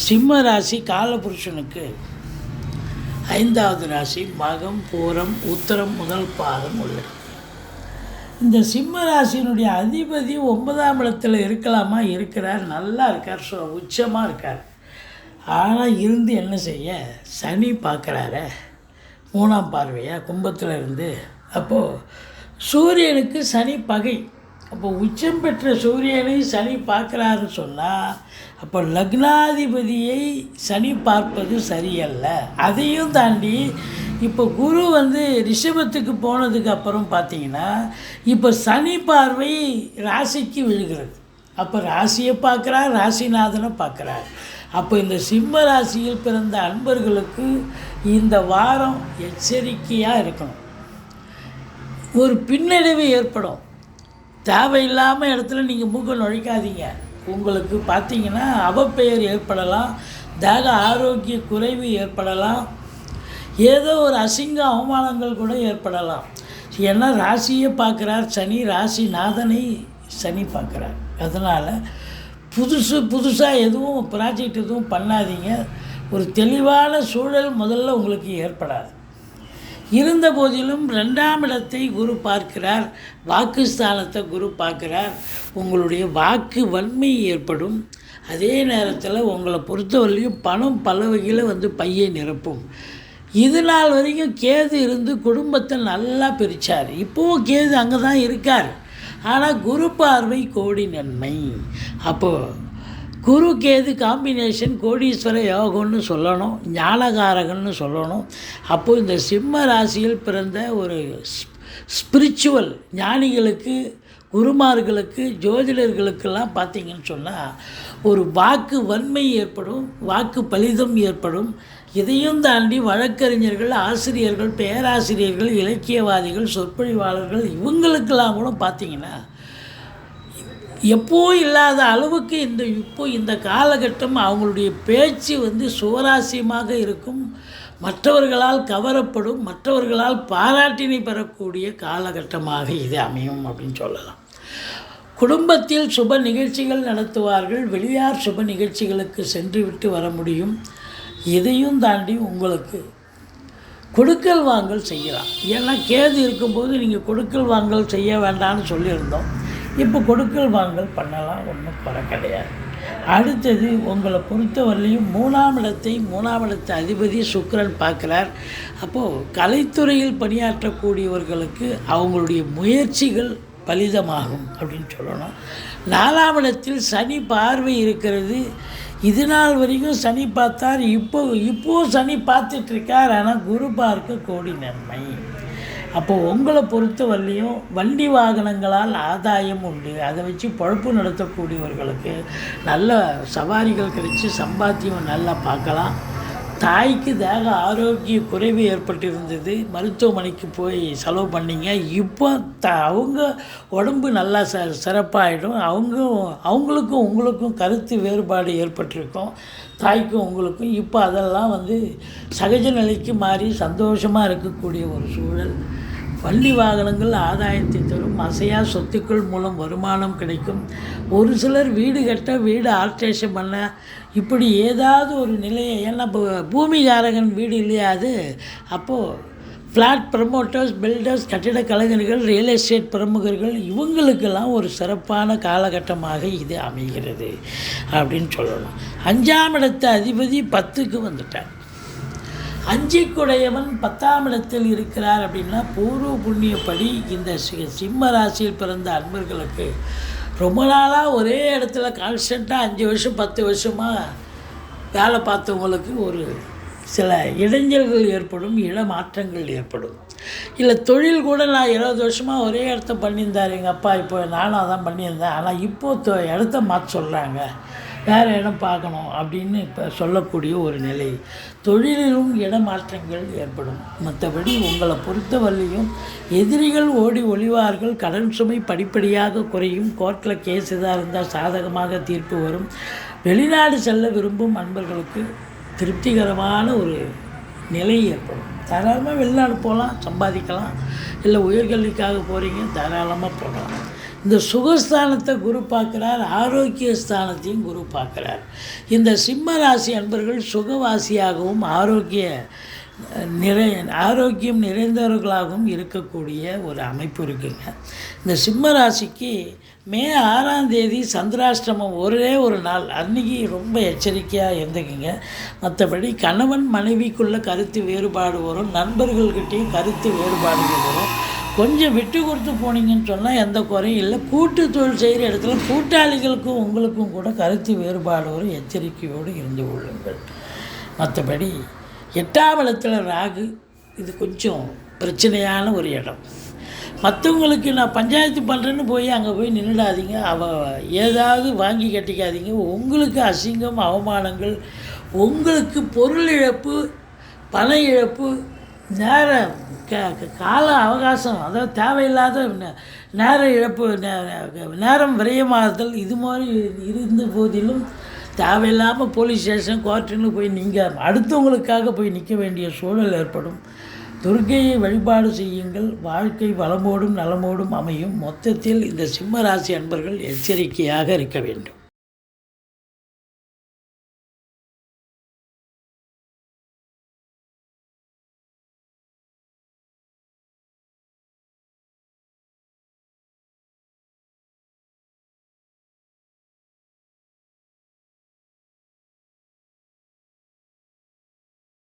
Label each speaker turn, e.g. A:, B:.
A: சிம்ம ராசி காலபுருஷனுக்கு ஐந்தாவது ராசி மகம் பூரம் உத்தரம் முதல் பாதம் உள்ளது. இந்த சிம்ம ராசியினுடைய அதிபதி ஒன்பதாம் இடத்தில் இருக்கலாமா? இருக்கிறார். நல்லா இருக்கார். ஸோ உச்சமாக இருக்கார். ஆனால் இருந்து என்ன செய்ய? சனி பார்க்குறார. மூணாம் பார்வையாக கும்பத்தில் இருந்து. அப்போது சூரியனுக்கு சனி பகை. அப்போ உச்சம் பெற்ற சூரியனை சனி பார்க்குறாருன்னு சொன்னால் அப்போ லக்னாதிபதியை சனி பார்ப்பது சரியல்ல. அதையும் தாண்டி இப்போ குரு வந்து ரிஷபத்துக்கு போனதுக்கு அப்புறம் பார்த்தீங்கன்னா இப்போ சனி பார்வை ராசிக்கு விழுகிறது. அப்போ ராசியை பார்க்குறார் ராசிநாதனை பார்க்குறார். அப்போ இந்த சிம்ம ராசியில் பிறந்த அன்பர்களுக்கு இந்த வாரம் எச்சரிக்கையாக இருக்கணும். ஒரு பின்னடைவு ஏற்படும். தேவையில்லாமல் இடத்துல நீங்கள் மூக்க நுழைக்காதீங்க. உங்களுக்கு பார்த்தீங்கன்னா அவப்பெயர் ஏற்படலாம் தேக ஆரோக்கிய குறைவு ஏற்படலாம் ஏதோ ஒரு அசிங்க அவமானங்கள் கூட ஏற்படலாம். ஏன்னா ராசியை பார்க்குறார் சனி ராசி நாதனை சனி பார்க்குறார். அதனால் புதுசு புதுசாக எதுவும் ப்ராஜெக்ட் எதுவும் பண்ணாதீங்க. ஒரு தெளிவான சூழல் முதல்ல உங்களுக்கு ஏற்படாது. இருந்த போதிலும் ரெண்டாம் இடத்தை குரு பார்க்கிறார். வாக்குஸ்தானத்தை குரு பார்க்கிறார். உங்களுடைய வாக்கு வன்மை ஏற்படும். அதே நேரத்தில் உங்களை பொறுத்தவரையிலையும் பணம் பல வகையில் வந்து பையை நிரப்பும். இது நாள் வரைக்கும் கேது இருந்து குடும்பத்தை நல்லா பிரித்தார் இப்போவும் கேது அங்கே தான் இருக்கார். ஆனால் குரு பார்வை கோடி நன்மை. அப்போது குரு கேது காம்பினேஷன் கோடீஸ்வர யோகம்னு சொல்லணும் ஞானகாரகன்னு சொல்லணும். அப்போது இந்த சிம்ம ராசியில் பிறந்த ஒரு ஸ்பிரிச்சுவல் ஞானிகளுக்கு குருமார்களுக்கு ஜோதிடர்களுக்கெல்லாம் பார்த்தீங்கன்னு சொன்னால் ஒரு வாக்கு வன்மை ஏற்படும் வாக்கு பலிதம் ஏற்படும். இதையும் தாண்டி வழக்கறிஞர்கள் ஆசிரியர்கள் பேராசிரியர்கள் இலக்கியவாதிகள் சொற்பொழிவாளர்கள் இவங்களுக்கெல்லாம் கூட பார்த்தீங்கன்னா எப்போ இல்லாத அளவுக்கு இந்த இப்போ இந்த காலகட்டம் அவங்களுடைய பேச்சு வந்து சுவராசியமாக இருக்கும். மற்றவர்களால் கவரப்படும் மற்றவர்களால் பாராட்டினை பெறக்கூடிய காலகட்டமாக இது அமையும் அப்படின்னு சொல்லலாம். குடும்பத்தில் சுப நிகழ்ச்சிகள் நடத்துவார்கள். வெளியார் சுப நிகழ்ச்சிகளுக்கு சென்று விட்டு வர முடியும். இதையும் தாண்டி உங்களுக்கு கொடுக்கல் வாங்கல் செய்யலாம். ஏன்னா கேது இருக்கும்போது நீங்கள் கொடுக்கல் வாங்கல் செய்ய வேண்டாம்னு சொல்லியிருந்தோம். இப்போ கொடுக்கல் வாங்கல் பண்ணலாம் ஒன்றும் குறை கிடையாது. அடுத்தது உங்களை பொறுத்தவரையிலையும் மூணாம் இடத்தை மூணாம் இடத்த அதிபதி சுக்ரன் பார்க்குறார். அப்போது கலைத்துறையில் பணியாற்றக்கூடியவர்களுக்கு அவங்களுடைய முயற்சிகள் பலிதமாகும் அப்படின்னு சொல்லணும். நாலாம் இடத்தில் சனி பார்வை இருக்கிறது. இது நாள் வரைக்கும் சனி பார்த்தார். இப்போ இப்போது சனி பார்த்துட்ருக்கார் ஆனால் குரு பார்க்க கோடி நன்மை. அப்போது உங்களை பொறுத்த வரலையும் வண்டி வாகனங்களால் ஆதாயம் உண்டு. அதை வச்சு பொழப்பு நடத்தக்கூடியவர்களுக்கு நல்ல சவாரிகள் கிடைச்சி சம்பாத்தியம் நல்லா பார்க்கலாம். தாய்க்கு தேக ஆரோக்கிய குறைவு ஏற்பட்டிருந்தது. மருத்துவமனைக்கு போய் செலவு பண்ணிங்க. இப்போ த அவங்க உடம்பு நல்லா ச சிறப்பாகிடும் அவங்க அவங்களுக்கும் உங்களுக்கும் கருத்து வேறுபாடு ஏற்பட்டிருக்கும். தாய்க்கும் உங்களுக்கும். இப்போ அதெல்லாம் வந்து சகஜ நிலைக்கு மாறி சந்தோஷமாக இருக்கக்கூடிய ஒரு சூழல். வள்ளி வாகனங்கள் ஆதாயத்தை தரும் அசையா சொத்துக்கள் மூலம் வருமானம் கிடைக்கும். ஒரு சிலர் வீடு கட்ட வீடு ஆல்ட்ரேஷன் பண்ண இப்படி ஏதாவது ஒரு நிலையை ஏன்னா இப்போ பூமிகாரகன் வீடு இல்லையா அது? அப்போது ஃப்ளாட் ப்ரமோட்டர்ஸ் பில்டர்ஸ் கட்டிட கலைஞர்கள் ரியல் எஸ்டேட் பிரமுகர்கள் இவங்களுக்கெல்லாம் ஒரு சிறப்பான காலகட்டமாக இது அமைகிறது அப்படின்னு சொல்லலாம் அஞ்சாம் இடத்து அதிபதி பத்துக்கு வந்துட்டார். அஞ்சிக்குடையவன் பத்தாம் இடத்தில் இருக்கிறார் அப்படின்னா பூர்வ புண்ணியப்படி இந்த சி சிம்ம ராசியில் பிறந்த அன்பர்களுக்கு ரொம்ப நாளாக ஒரே இடத்துல கான்ஸ்டண்ட்டாக அஞ்சு வருஷம் பத்து வருஷமாக வேலை பார்த்தவங்களுக்கு ஒரு சில இடைஞ்சல்கள் ஏற்படும் இடமாற்றங்கள் ஏற்படும். இல்லை தொழில் கூட நான் இருபது வருஷமாக ஒரே இடத்த பண்ணியிருந்தார். எங்கள் அப்பா இப்போ நானும் அதான் பண்ணியிருந்தேன். ஆனால் இப்போது இடத்த மாற்ற சொல்கிறாங்க வேறு இடம் பார்க்கணும் அப்படின்னு இப்போ சொல்லக்கூடிய ஒரு நிலை. தொழிலிலும் இடமாற்றங்கள் ஏற்படும். மற்றபடி உங்களை பொறுத்தவரையிலையும் எதிரிகள் ஓடி ஒளிவார்கள். கடன் சுமை படிப்படியாக குறையும். கோர்ட்டில் கேஸ் எதாக இருந்தால் சாதகமாக தீர்ப்பு வரும். வெளிநாடு செல்ல விரும்பும் அன்பர்களுக்கு திருப்திகரமான ஒரு நிலை ஏற்படும். தாராளமாக வெளிநாடு போகலாம் சம்பாதிக்கலாம். இல்லை உயர்கல்விக்காக போகிறீங்க தாராளமாக போகலாம். இந்த சுகஸ்தானத்தை குரு பார்க்குறார் ஆரோக்கிய ஸ்தானத்தையும் குரு பார்க்குறார். இந்த சிம்ம ராசி அன்பர்கள் சுகவாசியாகவும் ஆரோக்கிய நிறை ஆரோக்கியம் நிறைந்தவர்களாகவும் இருக்கக்கூடிய ஒரு அமைப்பு இருக்குங்க. இந்த சிம்ம ராசிக்கு மே ஆறாம் தேதி சந்திராஷ்டமம் ஒரே ஒரு நாள். அன்றைக்கி ரொம்ப எச்சரிக்கையாக இருந்துக்குங்க. மற்றபடி கணவன் மனைவிக்குள்ள கருத்து வேறுபாடு வரும். நண்பர்கள்கிட்டேயும் கருத்து வேறுபாடுகள் வரும். கொஞ்சம் விட்டு கொடுத்து போனீங்கன்னு சொன்னால் எந்த குறையும் இல்லை. கூட்டு தொழில் செய்கிற இடத்துல கூட்டாளிகளுக்கும் உங்களுக்கும் கூட கருத்து வேறுபாடோடு எச்சரிக்கையோடு இருந்து கொள்ளுங்கள். மற்றபடி எட்டாம் இடத்துல ராகு இது கொஞ்சம் பிரச்சனையான ஒரு இடம். மற்றவங்களுக்கு நான் பஞ்சாயத்து பண்ணுறேன்னு போய் அங்கே போய் நின்றுடாதீங்க அவ ஏதாவது வாங்கி கட்டிக்காதீங்க. உங்களுக்கு அசிங்கம் அவமானங்கள் உங்களுக்கு பொருள் இழப்பு பண இழப்பு நேர க- கால அவகாசம் அதாவது தேவையில்லாத நேர இழப்பு நேரம் விரயமாதல் இது மாதிரி இருந்த போதிலும் தேவையில்லாமல் போலீஸ் ஸ்டேஷன் கோர்ட்டுன்னு போய் நீங்கள் அடுத்தவங்களுக்காக போய் நிற்க வேண்டிய சூழல் ஏற்படும். துர்க்கையை வழிபாடு செய்யுங்கள். வாழ்க்கை வளமோடும் நலமோடும் அமையும். மொத்தத்தில் இந்த சிம்ம ராசி அன்பர்கள் எச்சரிக்கையாக இருக்க வேண்டும்.